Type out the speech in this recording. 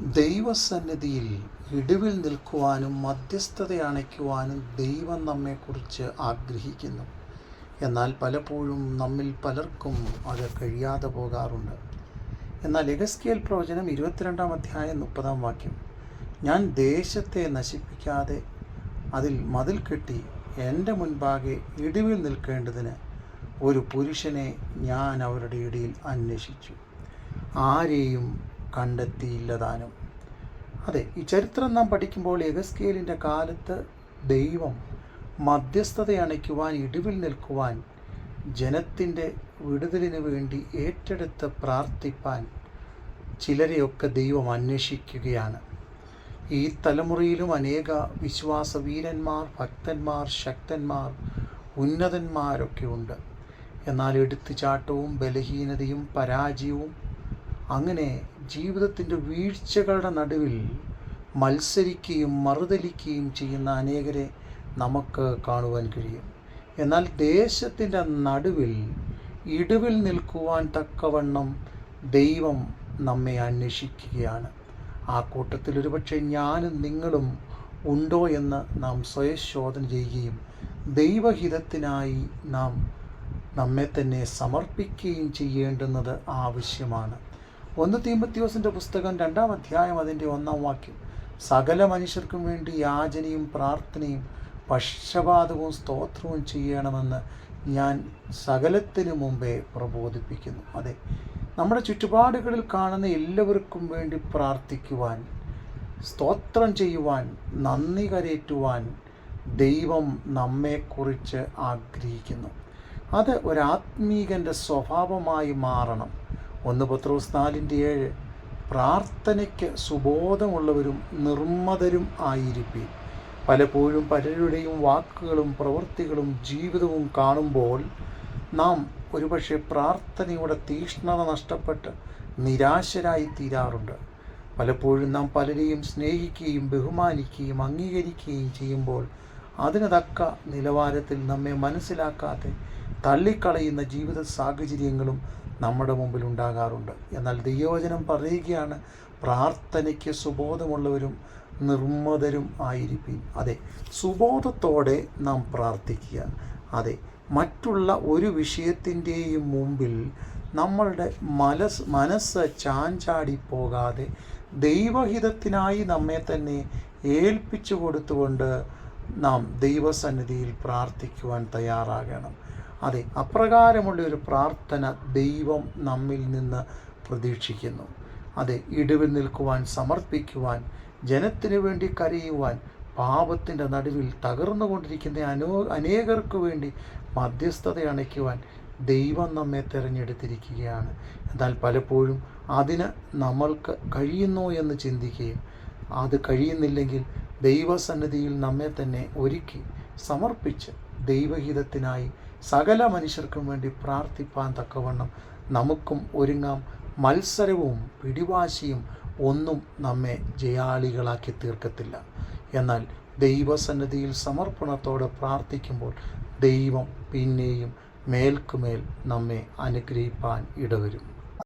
ദൈവസന്നിധിയിൽ ഇടിവിൽ നിൽക്കുവാനും മധ്യസ്ഥത അണയ്ക്കുവാനും ദൈവം നമ്മെക്കുറിച്ച് ആഗ്രഹിക്കുന്നു. എന്നാൽ പലപ്പോഴും നമ്മിൽ പലർക്കും അത് കഴിയാതെ പോകാറുണ്ട്. എന്നാൽ എഗസ്കിയൽ പ്രവചനം ഇരുപത്തിരണ്ടാം അധ്യായം മുപ്പതാം വാക്യം ഞാൻ ദേശത്തെ നശിപ്പിക്കാതെ അതിൽ മതിൽ കെട്ടി എന്റെ മുൻപാകെ ഇടിവിൽ നിൽക്കേണ്ടതിന് ഒരു പുരുഷനെ ഞാൻ അവരുടെ ഇടയിൽ അന്വേഷിച്ചു. ആരെയും കണ്ടെത്തിയില്ലതാനും. അതെ ഈ ചരിത്രം നാം പഠിക്കുമ്പോൾ എഗസ്കേലിന്റെ കാലത്ത് ദൈവം മധ്യസ്ഥത അണയ്ക്കുവാൻ ഇടിവിൽ നിൽക്കുവാൻ ജനത്തിന്റെ വിടുതലിന് വേണ്ടി ഏറ്റെടുത്ത് പ്രാർത്ഥിപ്പാൻ ചിലരെയൊക്കെ ദൈവം അന്വേഷിക്കുകയാണ്. ഈ തലമുറയിലും അനേക വിശ്വാസവീരന്മാർ ഭക്തന്മാർ ശക്തന്മാർ ഉന്നതന്മാരൊക്കെ ഉണ്ട്. എന്നാൽ എടുത്തുചാട്ടവും ബലഹീനതയും പരാജയവും അങ്ങനെ ജീവിതത്തിന്റെ വീഴ്ചകളുടെ നടുവിൽ മത്സരിക്കുകയും മറുതലിക്കുകയും ചെയ്യുന്ന അനേകരെ നമുക്ക് കാണുവാൻ കഴിയും. എന്നാൽ ദേശത്തിന്റെ നടുവിൽ ഇടിവിൽ നിൽക്കുവാൻ തക്കവണ്ണം ദൈവം നമ്മെ അന്വേഷിക്കുകയാണ്. ആ കൂട്ടത്തിൽ ഒരുപക്ഷെ ഞാനും നിങ്ങളും ഉണ്ടോ എന്ന് നാം സ്വയശോധന ചെയ്യുകയും ദൈവഹിതത്തിനായി നാം നമ്മെ തന്നെ സമർപ്പിക്കുകയും ചെയ്യേണ്ടുന്നത് ആവശ്യമാണ്. ഒന്ന് തീമത്യോസിന്റെ പുസ്തകം രണ്ടാം അധ്യായം അതിന്റെ ഒന്നാം വാക്യം. സകല മനുഷ്യർക്കും വേണ്ടി യാചനയും പ്രാർത്ഥനയും പക്ഷപാതവും സ്തോത്രവും ചെയ്യണമെന്ന് ഞാൻ സകലത്തിനു മുമ്പേ പ്രബോധിപ്പിക്കുന്നു. അതെ നമ്മുടെ ചുറ്റുപാടുകളിൽ കാണുന്ന എല്ലാവർക്കും വേണ്ടി പ്രാർത്ഥിക്കുവാൻ സ്തോത്രം ചെയ്യുവാൻ നന്ദി കരേറ്റുവാൻ ദൈവം നമ്മെക്കുറിച്ച് ആഗ്രഹിക്കുന്നു. അത് ഒരാത്മീകന്റെ സ്വഭാവമായി മാറണം. ഒന്ന് പത്രോസ് നാലിന്റെ ഏഴ്. പ്രാർത്ഥനയ്ക്ക് സുബോധമുള്ളവരും നിർമ്മതരും ആയിരിക്കും പലപ്പോഴും പലരുടെയും വാക്കുകളും പ്രവൃത്തികളും ജീവിതവും കാണുമ്പോൾ നാം ഒരുപക്ഷെ പ്രാർത്ഥനയുടെ തീക്ഷ്ണത നഷ്ടപ്പെട്ട് നിരാശരായി തീരാറുണ്ട്. പലപ്പോഴും നാം പലരെയും സ്നേഹിക്കുകയും ബഹുമാനിക്കുകയും അംഗീകരിക്കുകയും ചെയ്യുമ്പോൾ അതിന് തക്ക നിലവാരത്തിൽ നമ്മെ മനസ്സിലാക്കാതെ തള്ളിക്കളയുന്ന ജീവിത സാഹചര്യങ്ങളും നമ്മുടെ മുമ്പിൽ ഉണ്ടാകാറുണ്ട്. എന്നാൽ ദൈവവചനം പറയുകയാണ് പ്രാർത്ഥനയ്ക്ക് സുബോധമുള്ളവരും നിർമ്മതരും ആയിരിക്കും അതെ സുബോധത്തോടെ നാം പ്രാർത്ഥിക്കുക. അതെ മറ്റുള്ള ഒരു വിഷയത്തിന്റെയും മുമ്പിൽ നമ്മളുടെ മനസ് മനസ്സ് ചാഞ്ചാടി പോകാതെ ദൈവഹിതത്തിനായി നമ്മെ തന്നെ ഏൽപ്പിച്ചു കൊടുത്തുകൊണ്ട് നാം ദൈവസന്നിധിയിൽ പ്രാർത്ഥിക്കുവാൻ തയ്യാറാകണം. അതെ അപ്രകാരമുള്ള ഒരു പ്രാർത്ഥന ദൈവം നമ്മിൽ നിന്ന് പ്രതീക്ഷിക്കുന്നു. അതെ ഇടിവിൽ നിൽക്കുവാൻ സമർപ്പിക്കുവാൻ ജനത്തിനു വേണ്ടി കരയുവാൻ പാപത്തിന്റെ നടുവിൽ തകർന്നുകൊണ്ടിരിക്കുന്ന അനോ അനേകർക്ക് വേണ്ടി മധ്യസ്ഥത അണയ്ക്കുവാൻ ദൈവം നമ്മെ തിരഞ്ഞെടുത്തിരിക്കുകയാണ്. എന്നാൽ പലപ്പോഴും അതിന് നമ്മൾക്ക് കഴിയുന്നു എന്ന് ചിന്തിക്കുകയും അത് കഴിയുന്നില്ലെങ്കിൽ ദൈവസന്നിധിയിൽ നമ്മെ തന്നെ ഒരുക്കി സമർപ്പിച്ച് ദൈവഹിതത്തിനായി സകല മനുഷ്യർക്കും വേണ്ടി പ്രാർത്ഥിപ്പാൻ തക്കവണ്ണം നമുക്കും ഒരുങ്ങാം. മത്സരവും പിടിവാശിയും ഒന്നും നമ്മെ ജയാളികളാക്കി തീർക്കത്തില്ല. എന്നാൽ ദൈവസന്നിധിയിൽ സമർപ്പണത്തോടെ പ്രാർത്ഥിക്കുമ്പോൾ ദൈവം പിന്നെയും മേൽക്കുമേൽ നമ്മെ അനുഗ്രഹിപ്പാൻ ഇടവരും.